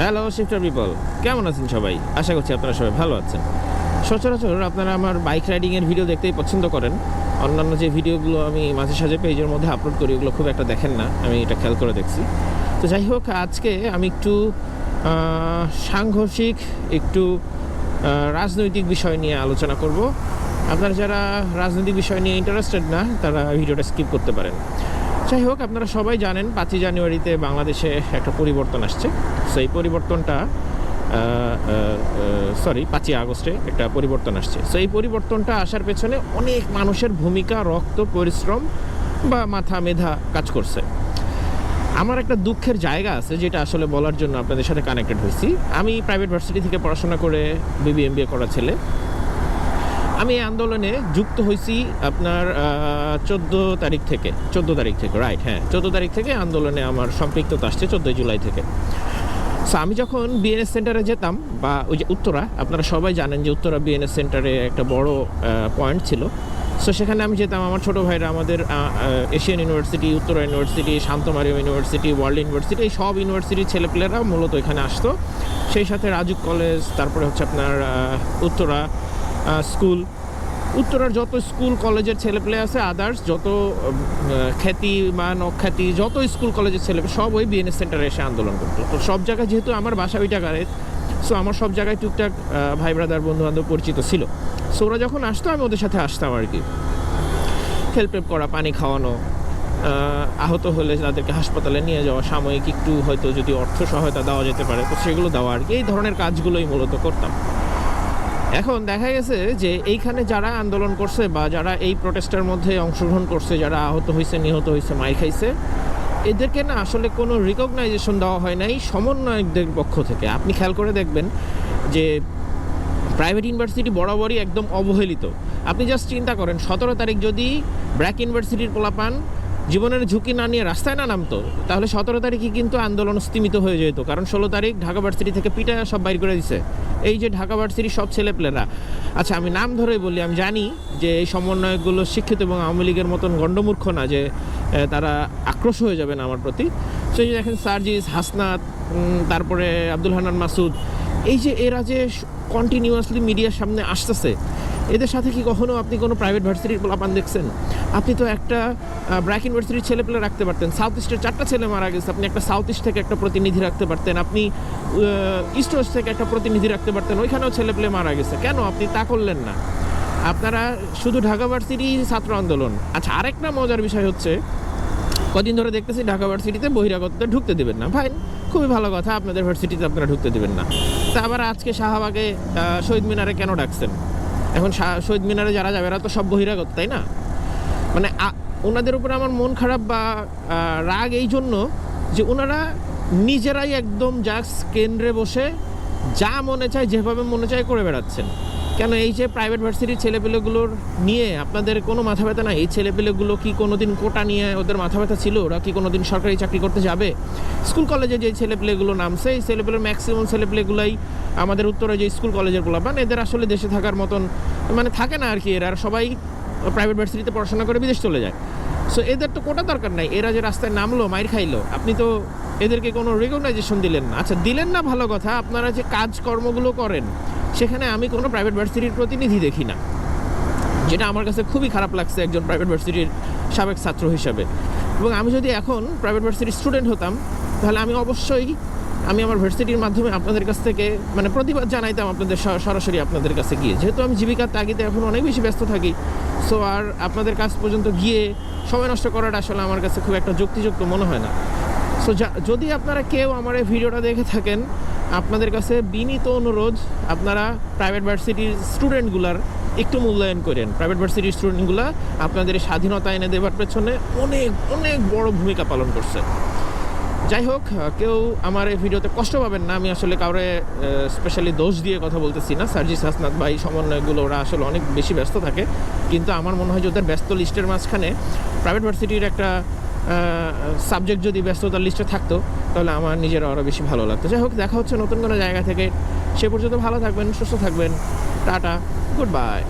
Hello shifter people কেমন আছেন সবাই? আশা করছি আপনারা সবাই ভালো আছেন। সচরাচর আপনারা আমার বাইক রাইডিংয়ের ভিডিও দেখতেই পছন্দ করেন। অন্যান্য যে ভিডিওগুলো আমি মাঝে সাঝে পেজের মধ্যে আপলোড করি, ওগুলো খুব একটা দেখেন না। আমি এটা খেয়াল করে দেখছি। তো যাই হোক, আজকে আমি একটু সাংঘর্ষিক, একটু রাজনৈতিক বিষয় নিয়ে আলোচনা করব। আপনারা যারা রাজনৈতিক বিষয় নিয়ে ইন্টারেস্টেড না, তারা ভিডিওটা স্কিপ করতে পারেন। যাই হোক, আপনারা সবাই জানেন পাঁচই জানুয়ারিতে বাংলাদেশে একটা পরিবর্তন আসছে। সো এই পরিবর্তনটা সরি পাঁচই আগস্টে একটা পরিবর্তন আসছে। সো এই পরিবর্তনটা আসার পেছনে অনেক মানুষের ভূমিকা, রক্ত, পরিশ্রম বা মাথা মেধা কাজ করছে। আমার একটা দুঃখের জায়গা আছে, যেটা আসলে বলার জন্য আপনাদের সাথে কানেক্টেড হয়েছি। আমি প্রাইভেট ভার্সিটি থেকে পড়াশোনা করে বিবি এম করা ছেলে। আমি এই আন্দোলনে যুক্ত হয়েছি আপনার চোদ্দ তারিখ থেকে। চোদ্দ তারিখ থেকে রাইট হ্যাঁ। চোদ্দ তারিখ থেকে আন্দোলনে আমার সম্পৃক্ততা আসছে চোদ্দোই জুলাই থেকে। সো আমি যখন বিএনএস সেন্টারে যেতাম, বা ওই যে উত্তরা, আপনারা সবাই জানেন যে উত্তরা বিএনএস সেন্টারে একটা বড় পয়েন্ট ছিল। সো সেখানে আমি যেতাম, আমার ছোটো ভাইরা আমাদের Asian university Uttara university Shantomariam university world university এই সব ইউনিভার্সিটির ছেলেপেলেরা মূলত এখানে আসতো। সেই সাথে রাজুক কলেজ তারপরে হচ্ছে আপনার উত্তরা স্কুল। উত্তরার যত স্কুল, কলেজের ছেলেপেলে আছে আদার্স যত খ্যাতি, বা নখ্যাতি যত স্কুল, কলেজের ছেলে সব ওই বিএনএস সেন্টারে এসে আন্দোলন করতো। তো সব জায়গায় যেহেতু আমার বাসা ওই টাকারে সো আমার সব জায়গায় টুকটাক ভাই ব্রাদার বন্ধু বান্ধব পরিচিত ছিল। সো ওরা যখন আসতো, আমি ওদের সাথে আসতাম আর কি। হেল্প টেল্প করা, পানি খাওয়ানো আহত হলে তাদেরকে হাসপাতালে নিয়ে যাওয়া, সাময়িক একটু হয়তো যদি অর্থ সহায়তা দেওয়া যেতে পারে, তো সেগুলো দেওয়া আর কি। এই ধরনের কাজগুলোই মূলত করতাম। এখন দেখা গেছে যে এইখানে যারা আন্দোলন করছে বা যারা এই প্রোটেস্টের মধ্যে অংশগ্রহণ করছে, যারা আহত হয়েছে নিহত হয়েছে মাই খাইছে, এদেরকে না আসলে কোনো রিকগনাইজেশন দেওয়া হয় নাই সমন্বয়কদের পক্ষ থেকে। আপনি খেয়াল করে দেখবেন যে প্রাইভেট ইউনিভার্সিটি বরাবরই একদম অবহেলিত। আপনি জাস্ট চিন্তা করেন, সতেরো তারিখ যদি ব্র্যাক ইউনিভার্সিটির পোলাপান জীবনের ঝুঁকি না নিয়ে রাস্তায় না নামতো, তাহলে সতেরো তারিখই কিন্তু আন্দোলন স্তীমিত হয়ে যেত, কারণ ষোলো তারিখ ঢাকা ভার্সিটি থেকে পিটা সব বাইর করে দিছে। এই যে ঢাকা ভার্সিটির সব ছেলেপেলেরা। আচ্ছা আমি নাম ধরেই বলি, আমি জানি যে এই সমন্বয়কগুলো শিক্ষিত এবং আওয়ামী লীগের মতন গণ্ডমূর্খ না যে তারা আক্রোশ হয়ে যাবেন আমার প্রতি। সেই যে দেখেন সার্জিস, হাসনাত তারপরে আব্দুল হান্নান মাসুদ, এই যে এরা যে কন্টিনিউয়াসলি মিডিয়ার সামনে আসতেছে এদের সাথে কি কখনো আপনি কোনো প্রাইভেট ভার্সিটির পোলাপান দেখছেন? আপনি তো একটা ব্র্যাক ইউনিভার্সিটির ছেলে পেলে রাখতে পারতেন। সাউথ ইস্টের চারটা ছেলে মারা গেছে। আপনি একটা সাউথ ইস্ট থেকে একটা প্রতিনিধি রাখতে পারতেন। আপনি ইস্ট ওয়েস্ট থেকে একটা প্রতিনিধি রাখতে পারতেন। ওইখানেও ছেলে পেলে মারা গেছে। কেন? আপনি তা করলেন না। আপনারা শুধু ঢাকা ভার্সিটি ছাত্র আন্দোলন। আচ্ছা আরেকটা মজার বিষয় হচ্ছে, কদিন ধরে দেখতেছি ঢাকা ভার্সিটিতে বহিরাগতদের ঢুকতে দেবেন না। ফাইন খুবই ভালো কথা। আপনাদের ভার্সিটিতে আপনারা ঢুকতে দেবেন না। তা আবার আজকে শাহবাগে শহীদ মিনারে কেন ডাকছেন? এখন শাহ- শহীদ মিনারে যারা যাবে, এরা তো সব বহিরাগত, তাই না? মানে ওনাদের উপরে আমার মন খারাপ বা রাগ এই জন্য যে ওনারা নিজেরাই একদম জাস্ট কেন্দ্রে বসে যা মনে চায়, যেভাবে মনে চায় করে বেড়াচ্ছেন। কেন এই যে প্রাইভেট ভার্সিটির ছেলেপেলেগুলোর নিয়ে আপনাদের কোনো মাথা ব্যথা না এই ছেলেপেলেগুলো কি কোনো দিন কোটা নিয়ে ওদের মাথা ব্যথা ছিল? ওরা কি কোনো দিন সরকারি চাকরি করতে যাবে? স্কুল কলেজে যে ছেলেপেলেগুলো নামছে, এই ছেলেপেলের ম্যাক্সিমাম ছেলেপেলেগুলাই আমাদের উত্তরে যে স্কুল কলেজের পোলাপান এদের আসলে দেশে থাকার মতন মানে থাকে না আর কি এরা সবাই প্রাইভেট ভার্সিটিতে পড়াশোনা করে বিদেশ চলে যায়। সো এদের তো কোটা দরকার নাই। এরা যে রাস্তায় নামলো, মাইর খাইলো, আপনি তো এদেরকে কোনো রেকগনাইজেশন দিলেন না। আচ্ছা দিলেন না ভালো কথা। আপনারা যে কাজকর্মগুলো করেন সেখানে আমি কোনো প্রাইভেট ভার্সিটির প্রতিনিধি দেখি না। যেটা আমার কাছে খুবই খারাপ লাগছে একজন প্রাইভেট ভার্সিটির সাবেক ছাত্র হিসাবে। এবং আমি যদি এখন প্রাইভেট ভার্সিটির স্টুডেন্ট হতাম, তাহলে আমি অবশ্যই আমি আমার ভার্সিটির মাধ্যমে আপনাদের কাছ থেকে মানে প্রতিবাদ জানাইতাম আপনাদের সরাসরি আপনাদের কাছে গিয়ে। যেহেতু আমি জীবিকার তাগিদে এখন অনেক বেশি ব্যস্ত থাকি সো আর আপনাদের কাছ পর্যন্ত গিয়ে সময় নষ্ট করাটা আসলে আমার কাছে খুব একটা যুক্তিযুক্ত মনে হয় না। সো যদি আপনারা কেউ আমার এই ভিডিওটা দেখে থাকেন আপনাদের কাছে বিনীত অনুরোধ, আপনারা প্রাইভেট ভার্সিটির স্টুডেন্টগুলার একটু মূল্যায়ন করেন। প্রাইভেট ভার্সিটির স্টুডেন্টগুলো আপনাদের স্বাধীনতা এনে দেওয়ার পেছনে অনেক অনেক বড় ভূমিকা পালন করছে। যাই হোক, কেউ আমার এই ভিডিওতে কষ্ট পাবেন না, আমি আসলে কাউরে স্পেশালি দোষ দিয়ে কথা বলতেছি না। সার্জিস হাসনাত ভাই সমন্বয়গুলো ওরা আসলে অনেক বেশি ব্যস্ত থাকে। কিন্তু আমার মনে হয় যে ওদের ব্যস্ত লিস্টের মাঝখানে প্রাইভেট ভার্সিটির একটা সাবজেক্ট যদি ব্যস্ততার লিস্টে থাকতো, তাহলে আমার নিজের আরও বেশি ভালো লাগতো। যাই হোক, দেখা হচ্ছে নতুন কোনো জায়গা থেকে। সে পর্যন্ত ভালো থাকবেন, সুস্থ থাকবেন। Tata good bye